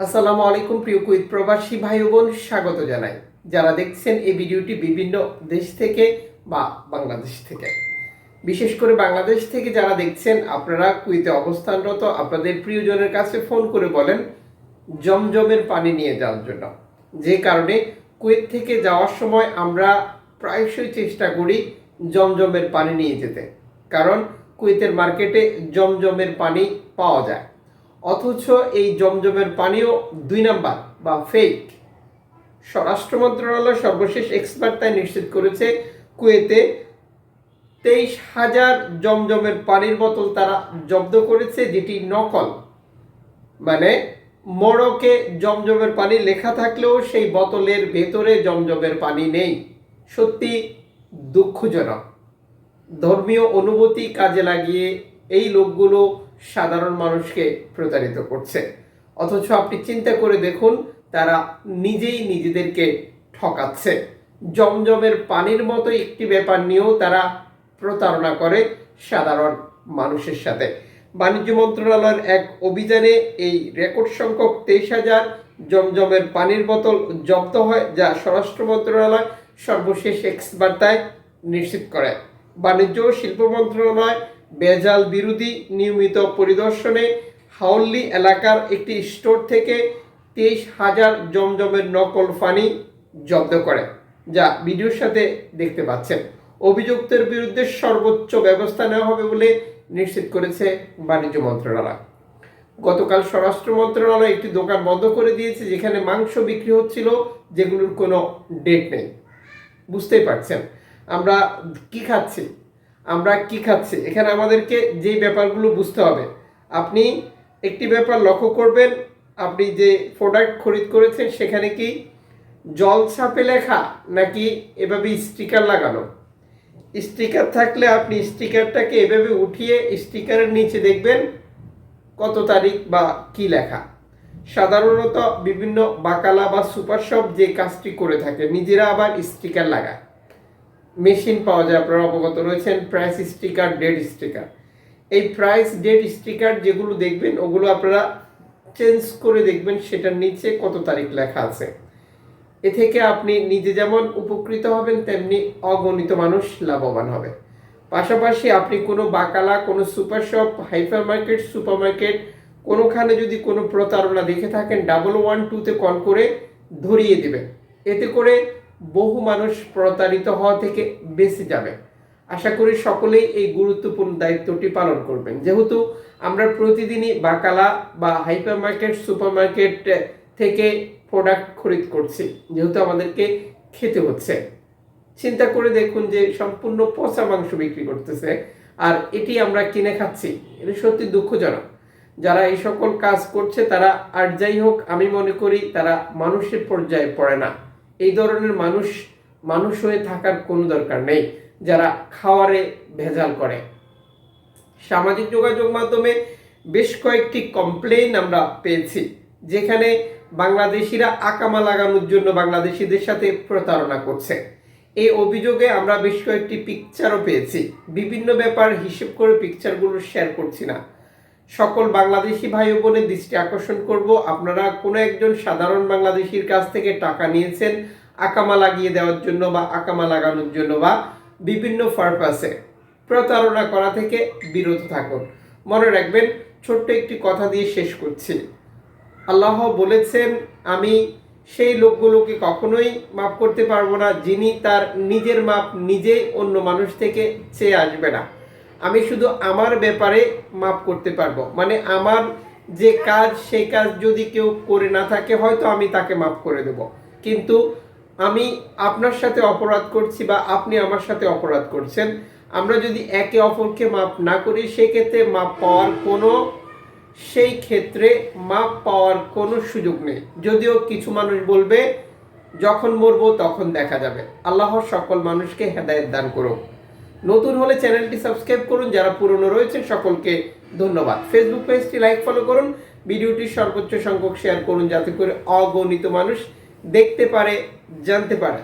আসসালামু আলাইকুম প্রিয় কুইত প্রবাসী ভাই বোন, স্বাগত জানাই। যারা দেখছেন এই ভিডিওটি বিভিন্ন দেশ থেকে বা বাংলাদেশ থেকে। বিশেষ করে বাংলাদেশ থেকে যারা দেখছেন, আপনারা কুইতে অবস্থানরত, আপনাদের প্রিয়জনের কাছে ফোন করে বলেন, জমজমের পানি নিয়ে যাওয়ার জন্য। যে কারণে কুয়েত থেকে যাওয়ার সময় আমরা প্রায়শই চেষ্টা করি জমজমের পানি নিয়ে যেতে। কারণ কুয়েতের মার্কেটে জমজমের পানি পাওয়া যায়। অথচ এই জমজমের পানিও দুই নাম্বার, বা ফেক স্বরাষ্ট্র মন্ত্রণালয় সর্বশেষ এক্সপার্ট তাই নিশ্চিত করেছে, কুয়েতে তেইশ হাজার জমজমের পানির বোতল তারা জব্দ করেছে, যেটি নকল। মানে মোড়কে জমজমের পানি লেখা থাকলেও সেই বোতলের ভেতরে জমজমের পানি নেই। সত্যি দুঃখজনক। ধর্মীয় অনুভূতি কাজে লাগিয়ে এই লোকগুলো সাধারণ মানুষকে প্রতারিত করছে। অথচ আপনি চিন্তা করে দেখুন, তারা নিজেই নিজেদেরকে ঠকাচ্ছে। জমজমের পানির মতো একটি ব্যাপার নিয়েও তারা প্রতারণা করে সাধারণ মানুষের সাথে। বাণিজ্য মন্ত্রণালয়ের এক অভিযানে এই রেকর্ড সংখ্যক তেইশ হাজার জমজমের পানির বোতল জব্দ হয়, যা স্বরাষ্ট্র মন্ত্রণালয় সর্বশেষ এক্স বার্তায় নিশ্চিত করে। বাণিজ্য ও শিল্প মন্ত্রণালয় বেজাল বিরোধী নিয়মিত পরিদর্শনে হাওল্লি এলাকার একটি স্টোর থেকে তেইশ হাজার জমজমের নকল পানি জব্দ করে, যা ভিডিওর সাথে দেখতে পাচ্ছেন। অভিযুক্তের বিরুদ্ধে সর্বোচ্চ ব্যবস্থা নেওয়া হবে বলে নিশ্চিত করেছে বাণিজ্য মন্ত্রণালয়। গতকাল স্বরাষ্ট্র মন্ত্রণালয় একটি দোকান বন্ধ করে দিয়েছে, যেখানে মাংস বিক্রি হচ্ছিল, যেগুলোর কোনো ডেট নেই। বুঝতেই পারছেন, আমরা কি খাচ্ছি? আমরা কি খাচ্ছি? এখানে আমাদেরকে যেই ব্যাপারগুলো বুঝতে হবে। আপনি একটি ব্যাপার লক্ষ্য করবেন, আপনি যে প্রোডাক্ট খরিদ করেছেন সেখানে কি জল ছাপে লেখা নাকি এভাবে স্টিকার লাগানো? স্টিকার থাকলে আপনি স্টিকারটাকে এভাবে উঠিয়ে স্টিকারের নিচে দেখবেন কত তারিখ বা কি লেখা। সাধারণত বিভিন্ন বাকালা বা সুপার শপ যে কাজটি করে থাকে, নিজেরা আবার স্টিকার লাগায়। মেশিন পাওয়া যায়, আপনারা অবগত রয়েছেন প্রাইস স্টিকার ডেট স্টিকার এই প্রাইস ডেট স্টিকার যেগুলো দেখবেন, ওগুলো আপনারা চেঞ্জ করে দেখবেন, সেটার নিচে কত তারিখ লেখা আছে। এ থেকে আপনি নিজে যেমন উপকৃত হবেন, তেমনি অগণিত মানুষ লাভবান হবে। পাশাপাশি আপনি কোনো বাকালা, কোনো super shop hyper market super market কোনোখানে যদি কোনো প্রতারণা দেখে থাকেন ডাবল ওয়ান টুতে কল করে ধরিয়ে দিবেন। এতে করে বহু মানুষ প্রতারিত হওয়া থেকে বেঁচে যাবে। আশা করি সকলেই এই গুরুত্বপূর্ণ দায়িত্বটি পালন করবেন। যেহেতু আমরা প্রতিদিনই বাকালা বা হাইপার মার্কেট সুপার মার্কেট থেকে প্রোডাক্ট খরিদ করছি, যেহেতু আমাদেরকে খেতে হচ্ছে। চিন্তা করে দেখুন যে সম্পূর্ণ পচা মাংস বিক্রি করতেছে আর এটি আমরা কিনে খাচ্ছি। এটা সত্যি দুঃখজনক। যারা এই সকল কাজ করছে তারা আর যাই হোক, আমি মনে করি তারা মানুষের পর্যায়ে পড়ে না। এই ধরনের মানুষ মানুষ হয়ে থাকার কোনো দরকার নেই, যারা খাওয়ারে ভেজাল করে। সামাজিক যোগাযোগ মাধ্যমে বেশ কয়েকটি কমপ্লেইন আমরা পেয়েছি, যেখানে বাংলাদেশিরা আকামা লাগানোর জন্য বাংলাদেশিদের সাথে প্রতারণা করছে। এই অভিযোগে আমরা বেশ কয়েকটি পিকচারও পেয়েছি। বিভিন্ন ব্যাপার হিসেব করে পিকচারগুলো শেয়ার করছি না। সকল বাংলাদেশি ভাই বোনের দৃষ্টি আকর্ষণ করব। আপনারা কোনো একজন সাধারণ বাংলাদেশির কাছ থেকে টাকা নিয়েছেন আকামা লাগিয়ে দেওয়ার জন্য বা আকামা লাগানোর জন্য বা বিভিন্ন পারপাসে প্রতারণা করা থেকে বিরত থাকুন। মনে রাখবেন, ছোট্ট একটি কথা দিয়ে শেষ করছি। আল্লাহ বলেছেন, আমি সেই লোকগুলোকে কখনোই মাফ করতে পারব না যিনি তার নিজের মাপ নিজেই অন্য মানুষ থেকে চেয়ে আসবে না। আমি শুধু আমার ব্যাপারে মাফ করতে পারব। মানে আমার যে কাজ, সেই কাজ যদি কেউ করে না থাকে, হয়তো আমি তাকে মাফ করে দেব। কিন্তু আমি আপনার সাথে অপরাধ করছি বা আপনি আমার সাথে অপরাধ করছেন, আমরা যদি একে অপরকে মাপ না করি, সেক্ষেত্রে মাপ পাওয়ার কোনো, সেই ক্ষেত্রে মাপ পাওয়ার কোনো সুযোগ নেই। যদিও কিছু মানুষ বলবে, যখন মরবো তখন দেখা যাবে। আল্লাহ সকল মানুষকে হেদায়ত দান করুক নতুন হলে চ্যানেলটি সাবস্ক্রাইব করুন, যারা পুরনো রয়েছেন সকলকে ধন্যবাদ। ফেসবুক পেজটি লাইক ফলো করুন, ভিডিওটি সর্বোচ্চ সংখ্যক শেয়ার করুন, যাতে করে অগণিত মানুষ দেখতে পারে, জানতে পারে।